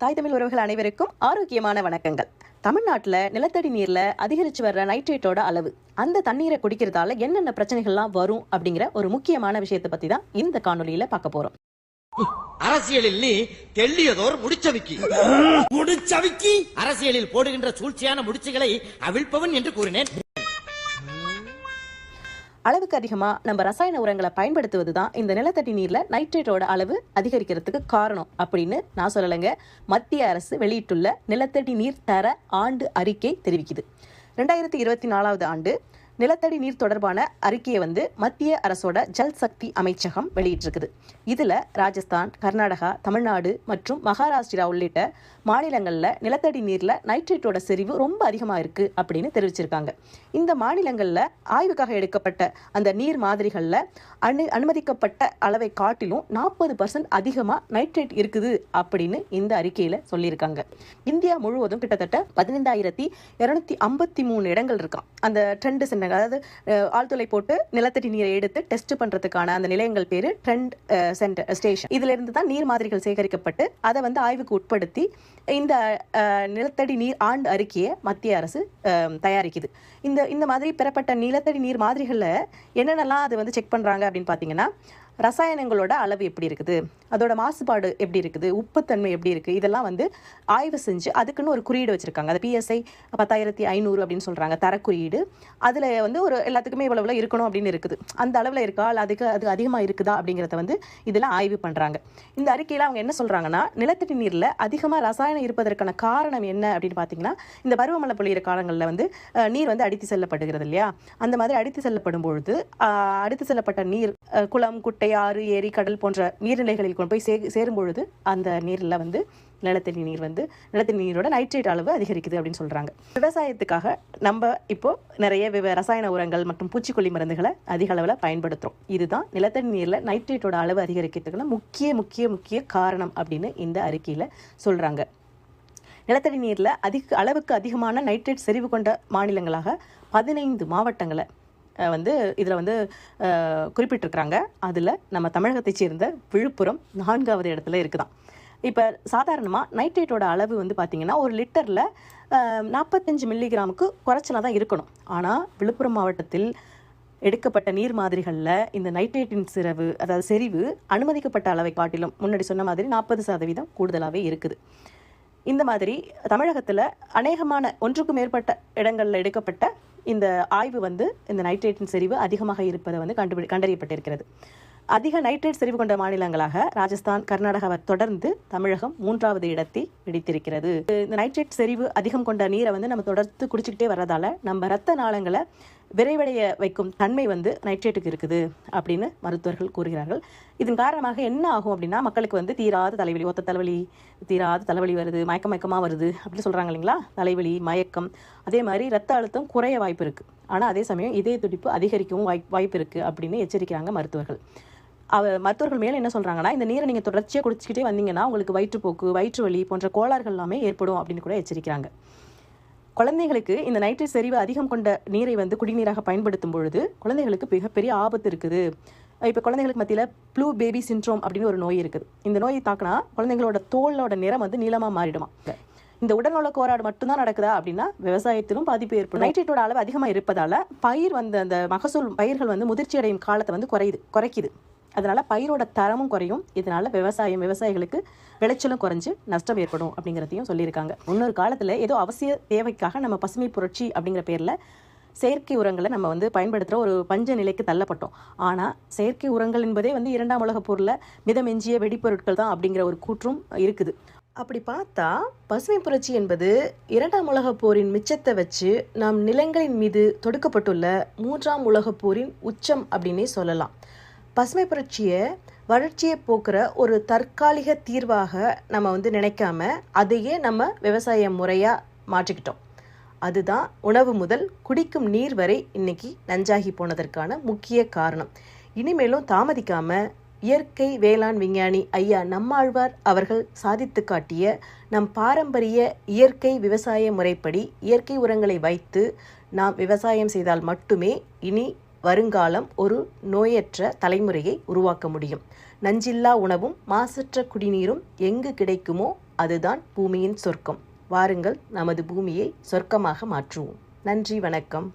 தாய் தமிழ் உறவுகள் அனைவருக்கும் ஆரோக்கியமான வணக்கங்கள். தமிழ்நாட்டில் நிலத்தடி நீரில் அதிகரித்து வர்ற நைட்ரேட்டோட அளவு அந்த தண்ணீரை குடிக்கிறதால என்னென்ன பிரச்சனைகள்லாம் வரும் அப்படிங்கிற ஒரு முக்கியமான விஷயத்தை பற்றி தான் இந்த காணொலியில் பார்க்க போகிறோம் அரசியலில் நீ தெள்ளியதோர் முடிச்சவிக்கி. முடிச்சவிக்கி? அரசியலில் போடுகின்ற சூழ்ச்சியான முடிச்சுகளை அவிழ்ப்பவன் என்று கூறினேன். அளவுக்கு அதிகமாக நம்ம ரசாயன உரங்களை பயன்படுத்துவது தான் இந்த நிலத்தடி நீரில் நைட்ரேட்டோட அளவு அதிகரிக்கிறதுக்கு காரணம் அப்படின்னு நான் சொல்லலைங்க. மத்திய அரசு வெளியிட்டுள்ள நிலத்தடி நீர் தர ஆண்டு அறிக்கை தெரிவிக்குது. ரெண்டாயிரத்தி இருபத்தி நாலாவது ஆண்டு நிலத்தடி நீர் தொடர்பான அறிக்கையை வந்து மத்திய அரசோட ஜல் சக்தி அமைச்சகம் வெளியிட்டிருக்குது. இதில் ராஜஸ்தான் கர்நாடகா தமிழ்நாடு மற்றும் மகாராஷ்டிரா உள்ளிட்ட மாநிலங்களில் நிலத்தடி நீரில் நைட்ரேட்டோட செறிவு ரொம்ப அதிகமாக இருக்குது அப்படின்னு தெரிவிச்சிருக்காங்க. இந்த மாநிலங்களில் ஆய்வுக்காக எடுக்கப்பட்ட அந்த நீர் மாதிரிகளில் அனு அனுமதிக்கப்பட்ட அளவை காட்டிலும் நாற்பது பர்சன்ட் அதிகமாக நைட்ரேட் இருக்குது அப்படின்னு இந்த அறிக்கையில் சொல்லியிருக்காங்க. இந்தியா முழுவதும் கிட்டத்தட்ட பதினைந்தாயிரத்தி இரநூத்தி ஐம்பத்தி மூணு இடங்கள் இருக்கான் அந்த ட்ரெண்டு சென்டர் அதாவது ஆழ்துளை போட்டு நிலத்தடி நீரை எடுத்து டெஸ்ட் பண்ணுறதுக்கான அந்த நிலையங்கள் பேர் ட்ரெண்ட் சென்டர் ஸ்டேஷன் இதுல இருந்து தான் நீர் மாதிரிகள் சேகரிக்கப்பட்டு அதை வந்து ஆய்வுக்கு உட்படுத்தி இந்த நிலத்தடி நீர் ஆண்டு அறிக்கையை மத்திய அரசு தயாரிக்குது. இந்த இந்த மாதிரி பெறப்பட்ட நிலத்தடி நீர் மாதிரிகளில் என்னென்னலாம் அது வந்து செக் பண்ணுறாங்க அப்படின்னு பார்த்தீங்கன்னா ரசாயனங்களோட அளவு எப்படி இருக்குது? அதோட மாசுபாடு எப்படி இருக்குது? உப்புத்தன்மை எப்படி இருக்குது? இதெல்லாம் வந்து ஆய்வு செஞ்சு அதுக்குன்னு ஒரு குறியீடு வச்சுருக்காங்க. அது பிஎஸ்ஐ பத்தாயிரத்தி ஐநூறு அப்படின்னு சொல்கிறாங்க தரக்குறியீடு. அதில் வந்து ஒரு எல்லாத்துக்குமே இவ்வளவுல இருக்கணும் அப்படின்னு இருக்குது. அந்த அளவில் இருக்கா? இல்லை அதுக்கு அது அதிகமாக இருக்குதா? அப்படிங்கிறத வந்து இதெல்லாம் ஆய்வு பண்ணுறாங்க இந்த அறிக்கையில் அவங்க என்ன சொல்கிறாங்கன்னா நிலத்தடி நீரில் அதிகமாக ரசாயனம் இருப்பதற்கான காரணம் என்ன அப்படின்னு பார்த்தீங்கன்னா இந்த பருவமழை பொழியிற காலங்களில் வந்து நீர் வந்து அடித்து செல்லப்படுகிறது இல்லையா? அந்த மாதிரி அடித்து செல்லப்படும் பொழுது அடித்து செல்லப்பட்ட நீர் குளம் குட்டை ஆறு ஏரி கடல் போன்ற நீர்நிலைகளில் கொண்டு போய் சே சேரும் பொழுது அந்த நீரில் வந்து நிலத்தடி நீர் வந்து நிலத்தடி நீரோட நைட்ரேட் அளவு அதிகரிக்குது அப்படின்னு சொல்கிறாங்க விவசாயத்துக்காக நம்ம இப்போ நிறைய விவ ரசாயன உரங்கள் மற்றும் பூச்சிக்கொல்லி மருந்துகளை அதிக அளவில் பயன்படுத்துகிறோம் இதுதான் நிலத்தடி நீரில் நைட்ரேட்டோட அளவு அதிகரிக்கிறதுக்குள்ள முக்கிய முக்கிய முக்கிய காரணம் அப்படின்னு இந்த அறிக்கையில் சொல்கிறாங்க நிலத்தடி நீரில் அதிக அளவுக்கு அதிகமான நைட்ரேட் செறிவு கொண்ட மாநிலங்களாக பதினைந்து மாவட்டங்களை வந்து இதில் வந்து குறிப்பிட்டிருக்கிறாங்க. அதில் நம்ம தமிழகத்தைச் சேர்ந்த விழுப்புரம் நான்காவது இடத்துல இருக்குதான் இப்போ சாதாரணமாக நைட்ரேட்டோட அளவு வந்து பார்த்திங்கன்னா ஒரு லிட்டரில் நாற்பத்தஞ்சு மில்லிகிராமுக்கு குறைச்சலாக தான் இருக்கணும். ஆனால் விழுப்புரம் மாவட்டத்தில் எடுக்கப்பட்ட நீர் மாதிரிகளில் இந்த நைட்ரேட்டின் சிறவு அதாவது செறிவு அனுமதிக்கப்பட்ட அளவை காட்டிலும் முன்னாடி சொன்ன மாதிரி நாற்பது சதவீதம் கூடுதலாகவே இருக்குது. இந்த மாதிரி தமிழகத்தில் அநேகமான ஒன்றுக்கும் மேற்பட்ட இடங்களில் எடுக்கப்பட்ட இந்த ஆய்வு வந்து இந்த நைட்ரேட்டின் செறிவு அதிகமாக இருப்பதை வந்து கண்டுபிடி கண்டறியப்பட்டிருக்கிறது. அதிக நைட்ரேட் செறிவு கொண்ட மாநிலங்களாக ராஜஸ்தான் கர்நாடகாவை தொடர்ந்து தமிழகம் மூன்றாவது இடத்தை பிடித்திருக்கிறது. இந்த நைட்ரேட் செறிவு அதிகம் கொண்ட நீரை வந்து நம்ம தொடர்ந்து குடிச்சிக்கிட்டே வர்றதால நம்ம ரத்த நாளங்களை விரைவடைய வைக்கும் தன்மை வந்து நைட்ரேட்டுக்கு இருக்குது அப்படின்னு மருத்துவர்கள் கூறுகிறார்கள். இதன் காரணமாக என்ன ஆகும் அப்படின்னா மக்களுக்கு வந்து தீராத தலைவலி ஒத்த தலைவலி தீராத தலைவலி வருது மயக்க மயக்கமாக வருது அப்படின்னு சொல்கிறாங்க இல்லைங்களா? தலைவலி மயக்கம் அதே மாதிரி ரத்த அழுத்தம் குறைய வாய்ப்பு இருக்குது ஆனால் அதே சமயம் இதய துடிப்பு அதிகரிக்கவும் வாய் வாய்ப்பு இருக்குது அப்படின்னு எச்சரிக்கிறாங்க மருத்துவர்கள். அவ மருத்துவர்கள் மேலே என்ன சொல்கிறாங்கன்னா இந்த நீரை நீங்கள் தொடர்ச்சியாக குடிச்சிக்கிட்டே வந்தீங்கன்னா உங்களுக்கு வயிற்றுப்போக்கு வயிற்று வலி போன்ற கோளாறுகள் எல்லாமே ஏற்படும் அப்படின்னு கூட எச்சரிக்கிறாங்க. குழந்தைகளுக்கு இந்த நைட்ரேட் செறிவு அதிகம் கொண்ட நீரை வந்து குடிநீராக பயன்படுத்தும் பொழுது குழந்தைகளுக்கு மிகப்பெரிய ஆபத்து இருக்குது. இப்போ குழந்தைகளுக்கு மத்தியில் ப்ளூ பேபி சின்ட்ரோம் அப்படின்னு ஒரு நோய் இருக்குது. இந்த நோயை தாக்குனா குழந்தைங்களோட தோலோட நிறம் வந்து நீளமாக மாறிடுமா? இந்த உடல்நல கோராடு மட்டும்தான் நடக்குதா அப்படின்னா விவசாயத்திலும் பாதிப்பு ஏற்படும். நைட்ரேட்டோட அளவு அதிகமாக இருப்பதால் பயிர் வந்து அந்த மகசூல் பயிர்கள் வந்து முதிர்ச்சி அடையும் காலத்தை வந்து குறையுது குறைக்குது. அதனால் பயிரோட தரமும் குறையும். இதனால் விவசாயம் விவசாயிகளுக்கு விளைச்சலும் குறைஞ்சு நஷ்டம் ஏற்படும் அப்படிங்கிறதையும் சொல்லியிருக்காங்க. முன்னொரு காலத்தில் ஏதோ அவசிய தேவைக்காக நம்ம பசுமை புரட்சி அப்படிங்கிற பேரில் செயற்கை உரங்களை நம்ம வந்து பயன்படுத்துகிற ஒரு பஞ்ச நிலைக்கு தள்ளப்பட்டோம். ஆனால் செயற்கை உரங்கள் என்பதே வந்து இரண்டாம் உலகப் போரில் மிதமெஞ்சிய வெடிப்பொருட்கள் தான் அப்படிங்கிற ஒரு கூற்றும் இருக்குது. அப்படி பார்த்தா பசுமை புரட்சி என்பது இரண்டாம் உலகப் போரின் மிச்சத்தை வச்சு நம் நிலங்களின் மீது தொடுக்கப்பட்டுள்ள மூன்றாம் உலகப் போரின் உச்சம் அப்படின்னே சொல்லலாம். பசுமை புரட்சியை வறட்சியை போக்குற ஒரு தற்காலிக தீர்வாக நம்ம வந்து நினைக்காம அதையே நம்ம விவசாய முறையாக மாற்றிக்கிட்டோம். அதுதான் உணவு முதல் குடிக்கும் நீர் வரை இன்னைக்கு நஞ்சாகி போனதற்கான முக்கிய காரணம். இனிமேலும் தாமதிக்காம இயற்கை வேளாண் விஞ்ஞானி ஐயா நம்மாழ்வார் அவர்கள் சாதித்து காட்டிய நம் பாரம்பரிய இயற்கை விவசாய முறைப்படி இயற்கை உரங்களை வைத்து நாம் விவசாயம் செய்தால் மட்டுமே இனி வருங்காலம் ஒரு நோயற்ற தலைமுறையை உருவாக்க முடியும். நஞ்சில்லா உணவும் மாசற்ற குடிநீரும் எங்கு கிடைக்குமோ அதுதான் பூமியின் சொர்க்கம். வாருங்கள் நமது பூமியை சொர்க்கமாக மாற்றுவோம். நன்றி வணக்கம்.